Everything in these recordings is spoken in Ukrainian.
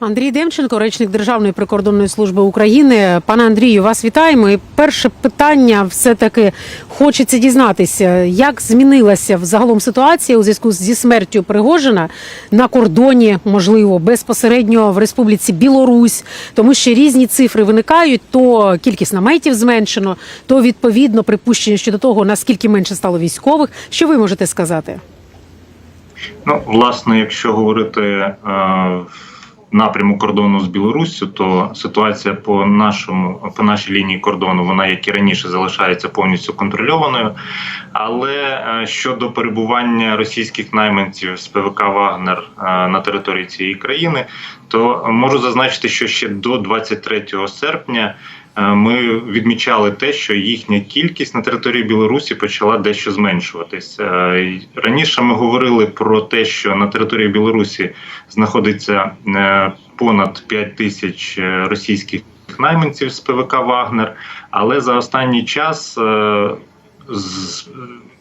Андрій Демченко, речник Державної прикордонної служби України. Пане Андрію, вас вітаємо. І перше питання все таки хочеться дізнатися, як змінилася взагалом ситуація у зв'язку зі смертю Пригожина на кордоні, можливо, безпосередньо в Республіці Білорусь, тому що різні цифри виникають. То кількість наметів зменшено, то відповідно припущення щодо того, наскільки менше стало військових. Що ви можете сказати? Ну, власне, якщо говорити е, напряму кордону з Білоруссю, то ситуація по нашому по нашій лінії кордону, вона як і раніше залишається повністю контрольованою. Але е, щодо перебування російських найманців з ПВК Вагнер е, на території цієї країни, то можу зазначити, що ще до 23 серпня. Е, Ми відмічали те, що їхня кількість на території Білорусі почала дещо зменшуватись. Е, Раніше ми говорили про те, що на території Білорусі знаходиться е, понад 5 тисяч російських найманців з ПВК Вагнер, але за останній час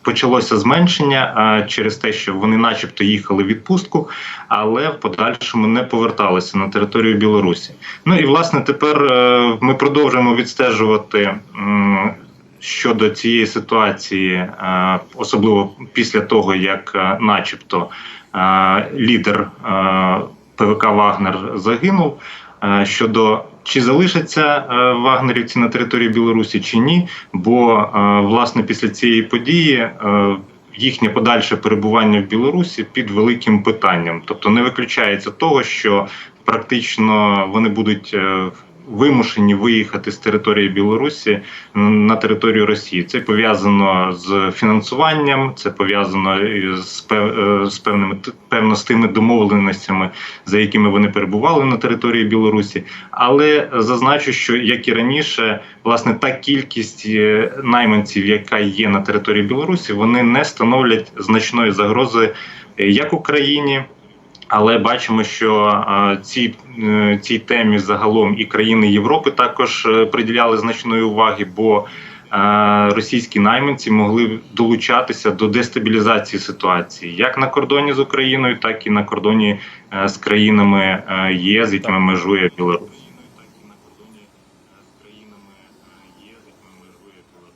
почалося зменшення через те, що вони, начебто, їхали в відпустку, але в подальшому не поверталися на територію Білорусі. Ну і власне тепер е, ми продовжуємо відстежувати. Щодо цієї ситуації, е, особливо після того, як, е, начебто, лідер ПВК Вагнер загинув. Щодо чи залишаться е, вагнерівці на території Білорусі чи ні, бо е, власне після цієї події е, їхнє подальше перебування в Білорусі під великим питанням, тобто не виключається того, що практично вони будуть вимушені виїхати з території Білорусі на територію Росії. Це пов'язано з фінансуванням, це пов'язано з е, з певними певно з тими домовленостями, за якими вони перебували на території Білорусі. Але зазначу, що як і раніше, власне, та кількість е, найманців, яка є на території Білорусі, вони не становлять значної загрози е, як Україні. Але бачимо, що е, ці, е, цій темі загалом і країни Європи також е, приділяли значної уваги, бо російські найманці могли долучатися до дестабілізації ситуації як на кордоні з Україною, так і на кордоні з країнами ЄС, з якими межує Білорусь.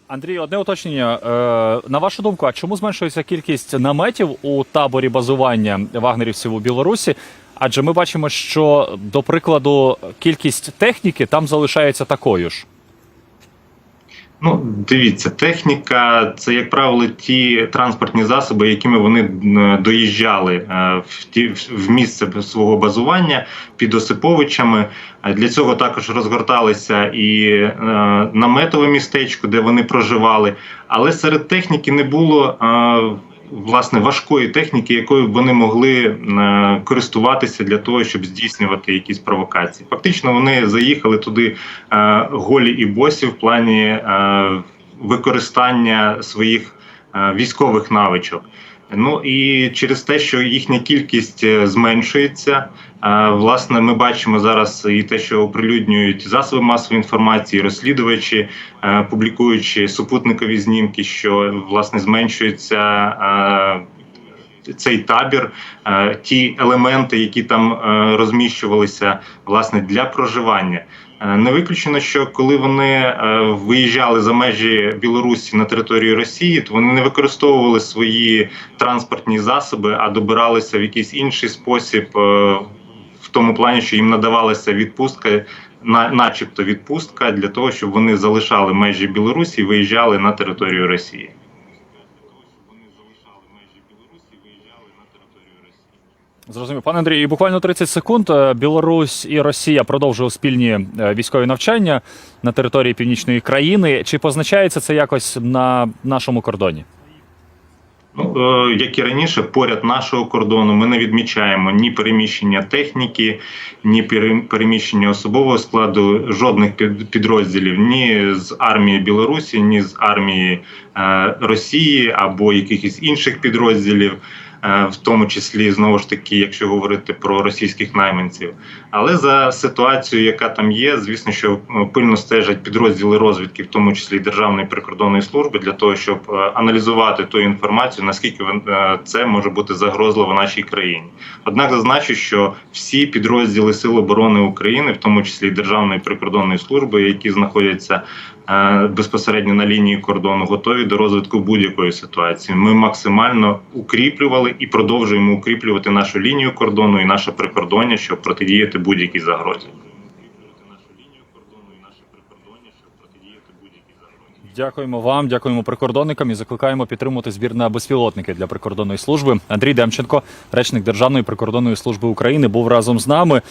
Андрій, одне уточнення. Е, на вашу думку, а чому зменшується кількість наметів у таборі базування вагнерівців у Білорусі? Адже ми бачимо, що до прикладу кількість техніки там залишається такою ж. Ну, дивіться, техніка це, як правило, ті транспортні засоби, якими вони е, доїжджали е, в ті в місце свого базування під Осиповичами. Для цього також розгорталися і е, наметове містечко, де вони проживали. Але серед техніки не було власне важкої техніки, якою б вони могли е, користуватися для того, щоб здійснювати якісь провокації. Фактично, вони заїхали туди е, голі і босі в плані е, використання своїх військових навичок. Ну і через те, що їхня кількість е, зменшується, е, власне, ми бачимо зараз і те, що оприлюднюють засоби масової інформації, розслідувачі, е, публікуючи супутникові знімки, що власне зменшується. Цей табір, ті елементи, які там розміщувалися власне для проживання. Е, Не виключено, що коли вони е, виїжджали за межі Білорусі на територію Росії, то вони не використовували свої транспортні засоби, а добиралися в якийсь інший спосіб, е, в тому плані, що їм надавалася відпустка, на, начебто відпустка, для того, щоб вони залишали межі Білорусі і виїжджали на територію Росії. Зрозумів, пане Андрій, і буквально 30 секунд. Е, Білорусь і Росія продовжують спільні е, військові навчання на території північної країни. Чи позначається це якось на нашому кордоні? Ну, е, як і раніше, поряд нашого кордону ми не відмічаємо ні переміщення техніки, ні пере- переміщення особового складу жодних під- підрозділів ні з армії Білорусі, ні з армії е, Росії або якихось інших підрозділів. Е, в тому числі знову ж таки, якщо говорити про російських найманців. Але за ситуацією, яка там є, звісно, що е, пильно стежать підрозділи розвідки, в тому числі Державної прикордонної служби, для того, щоб е, аналізувати ту інформацію, наскільки це може бути загрозливо нашій країні. Однак зазначу, що всі підрозділи Сил оборони України, в тому числі Державної прикордонної служби, які знаходяться безпосередньо на лінії кордону, готові до розвитку будь-якої ситуації. Ми максимально укріплювали і продовжуємо укріплювати нашу лінію кордону і наше прикордоння, щоб протидіяти будь-якій загрозі. Дякуємо вам, дякуємо прикордонникам і закликаємо підтримувати збір на безпілотники для прикордонної служби. Андрій Демченко, речник Державної прикордонної служби України, був разом з нами.